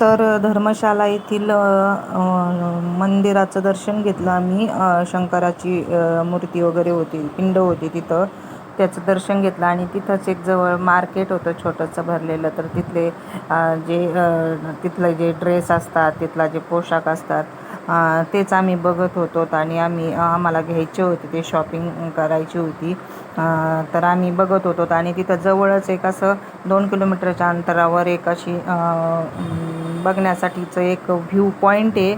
तर धर्मशाला येथील मंदिराचं दर्शन घेतलं आम्ही. शंकराची मूर्ती वगैरे होती पिंड होती तिथं. त्याचं दर्शन घेतलं आणि तिथंच एक जवळ मार्केट होतं छोटंसं भरलेलं. तर तिथले जे तिथले जे ड्रेस असतात तिथला जे पोशाख असतात तेच आम्ही बघत होतो आणि आम्ही आम्हाला घ्यायचे होते ते शॉपिंग करायची होती. तर आम्ही बघत होतो आणि तिथं जवळच एक असं दोन किलोमीटरच्या अंतरावर एक अशी बघण्यासाठीचं एक व्ह्यू पॉईंट आहे.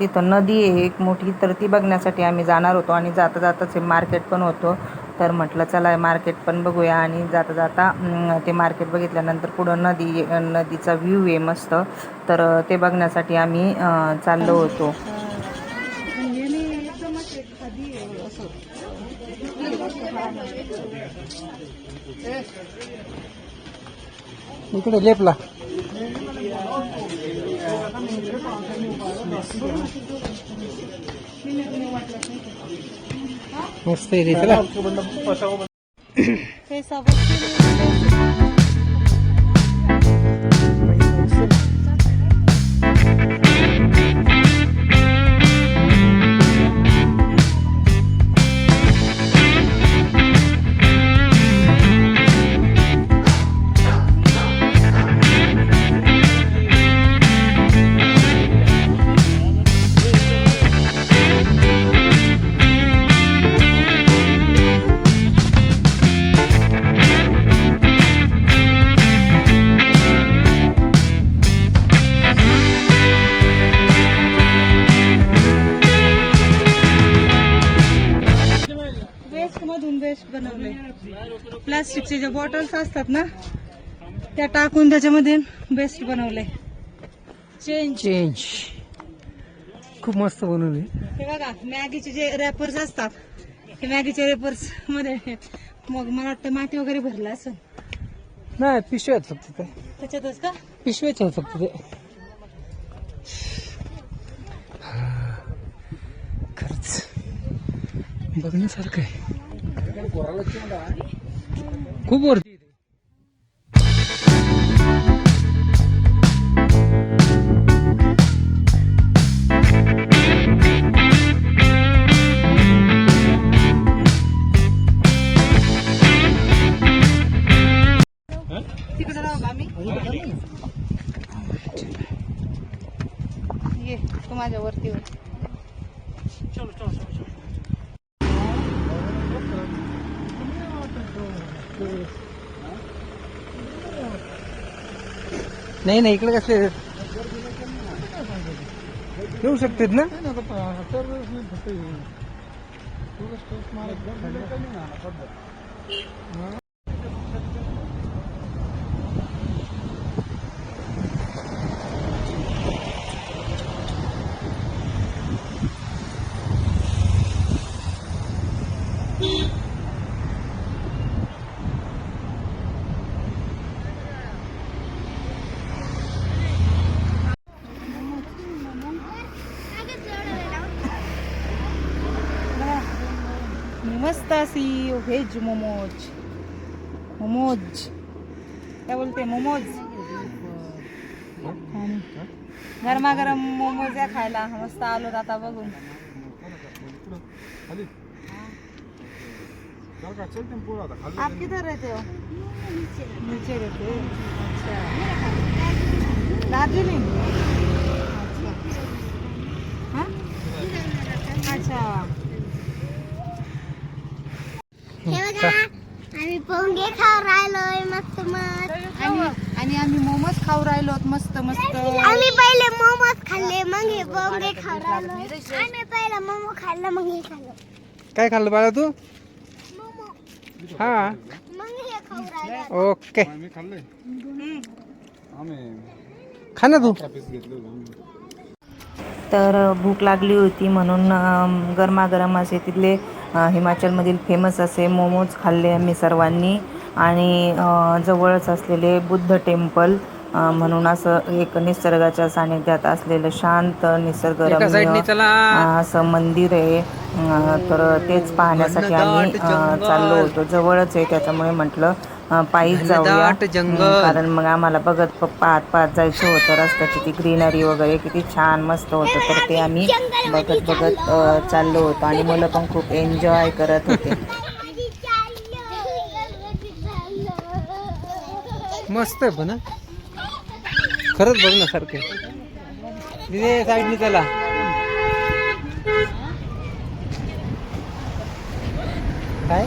तिथं नदी आहे एक मोठी. तर ती बघण्यासाठी आम्ही जाणार होतो आणि जाता जाताच हे मार्केट पण होतं. तर म्हटलं चला मार्केट पण बघूया. आणि जाता जाता ते मार्केट बघितल्यानंतर पुढं नदी नदीचा व्ह्यू आहे मस्त. तर ते बघण्यासाठी आम्ही चाललो होतो. इकडे लेपला मस्त आहे रे प्लास्टिकचे जे बॉटल्स असतात ना त्या टाकून त्याच्यामध्ये बेस्ट बनवले चेंज चेंज खूप मस्त बनवली हे बघा मॅगीचे जे रॅपर्स असतात ते मॅगीचे रॅपर्समध्ये मग मला वाटतं माती वगैरे भरलं असं नाही पिशव्या आहेत फक्त ते त्याच्यातच का? पिशव्याच आहेत फक्त ते. खरंच. बघण्यासारखं आहे. खूप वरती आहे ते. तिकडे राहू का आम्ही ये तू माझ्या वरती वर नाही नाही इकडे कसले येऊ शकतात ना? मस्त अशी व्हेज मोमोज मोमोज काय बोलते मोमोज गरमा गरमागरम मोमोज या खायला मस्त आलो आता बघून आप किधर रहते हो नीचे रहते हो अच्छा दार्जिलिंग अच्छा हाँ? अच्छा हे बघा आम्ही पोंगे खाऊ राहिलोय मस्त मस्त. आणि आणि आम्ही मोमोज खाऊ राहिलो मस्त मस्त. आम्ही पहिले मोमोज खाल्ले मग हे पोंगे खाऊ राहिलो. आम्ही पहिले मोमो खाल्लं मग हे खाल्लं. काय खाल्लं बाळा तू? मोमो. हा. मग हे खाऊ राहिलो. ओके. खा ना तू. तर भूक लागली होती म्हणून गरमागरम असे तिथले हिमाचलमधील फेमस असे मोमोज खाल्ले आम्ही सर्वांनी. आणि जवळच असलेले बुद्ध टेम्पल म्हणून असं एक निसर्गाच्या सानिध्यात असलेलं शांत निसर्गरम्य असं मंदिर आहे. तर तेच पाहण्यासाठी आम्ही चाललो होतो. जवळच आहे त्याच्यामुळे म्हटलं. पायीच जाऊया घनदाट जंगल. कारण मग आम्हाला बघत पाहत पाहत जायचं होतं रस्त्याची ती ग्रीनरी वगैरे किती छान मस्त होतं तर ते आम्ही बघत बघत चाललो होतो आणि मुलं पण खूप एन्जॉय करत होते मस्त आहे पण. खरंच बघण्यासारखं आहे. तिथे साईडने चला काय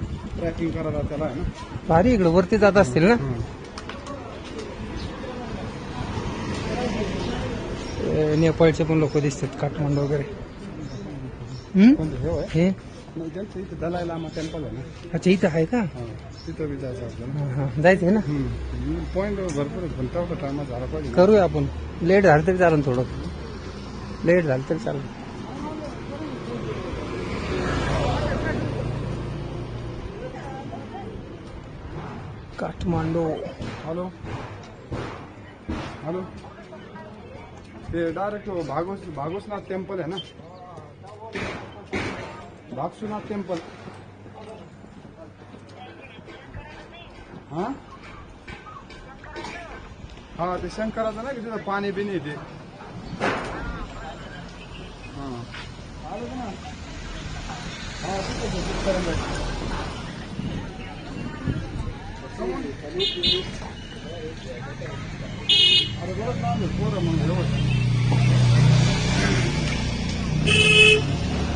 ट्रॅकिंग करायला त्याला आहे ना. भारी इकडं वरती जात असतील ना? नेपाळचे पण लोक दिसतात काठमांडू वगैरे. हम्म? कोणतं हे होय? हे? नाही त्यांचं इथं दलाई लामा टेम्पल आहे ना. अच्छा इथं आहे का? हा तिथं बी जायचं आपल्याला हा, हा. जायचं आहे ना? पॉईंट भरपूर आहेत पण तेवढा टायमात झाला पाहिजे. करूया आपण. लेट झालं तरी चालेल थोडं. लेट झालं तरी चालेल. काठमांडू. हॅलो. हॅलो. ते डायरेक्ट भागोस भागोसनाथ टेम्पल आहे ना? भागसुनाथ टेम्पल हा? हा ते शंकराचं नाही का तिथं पाणी बिनी ते हा. आलं ना हा तिथं ते तिथपर्यंत आहे. अरे बरंच लांब आहे पोरं मग एवढं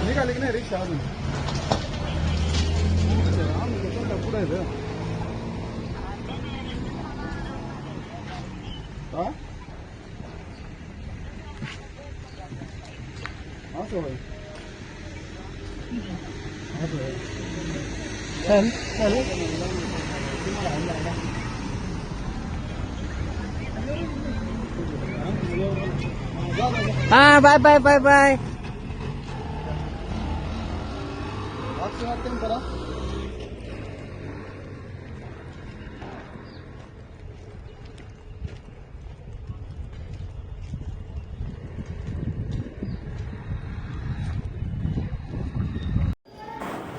निघाली की नाही रिक्षा अजून? आम्ही पुढे आहे असं होय. चल चल. हा बाय बाय बाय बाय.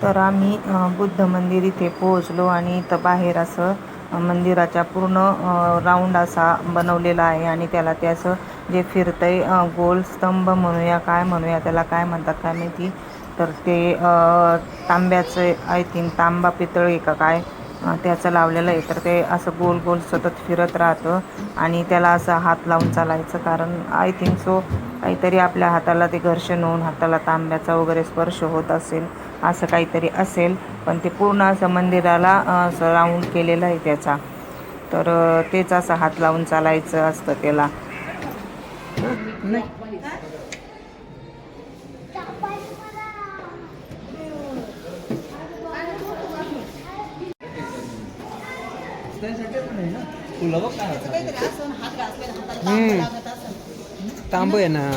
तर आम्ही बुद्ध मंदिर इथे पोहोचलो आणि इथं बाहेर असं मंदिराच्या पूर्ण राऊंड असा बनवलेला आहे आणि त्याला त्याचं जे फिरतंय गोल स्तंभ म्हणूया काय म्हणूया त्याला काय म्हणतात काय माहिती? तर ते तांब्याचं आय थिंक तांबा पितळ आहे का काय? त्याचं लावलेलं आहे. तर ते असं गोल गोल सतत फिरत राहतं आणि त्याला असं हात लावून चालायचं कारण आय थिंक सो काहीतरी आपल्या हाताला ते घर्षण होऊन हाताला तांब्याचा वगैरे स्पर्श होत असेल असं काहीतरी असेल. पण ते पूर्ण असं मंदिराला सराऊंड केलेलं आहे त्याचा. तर तेच असं हात लावून चालायचं असतं त्याला. हम्म तांब आहे ना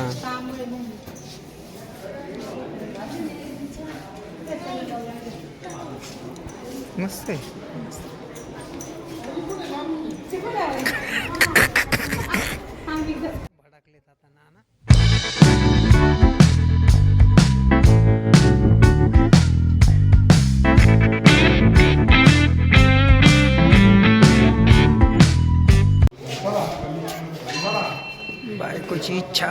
मस्त आहे बायकोची इच्छा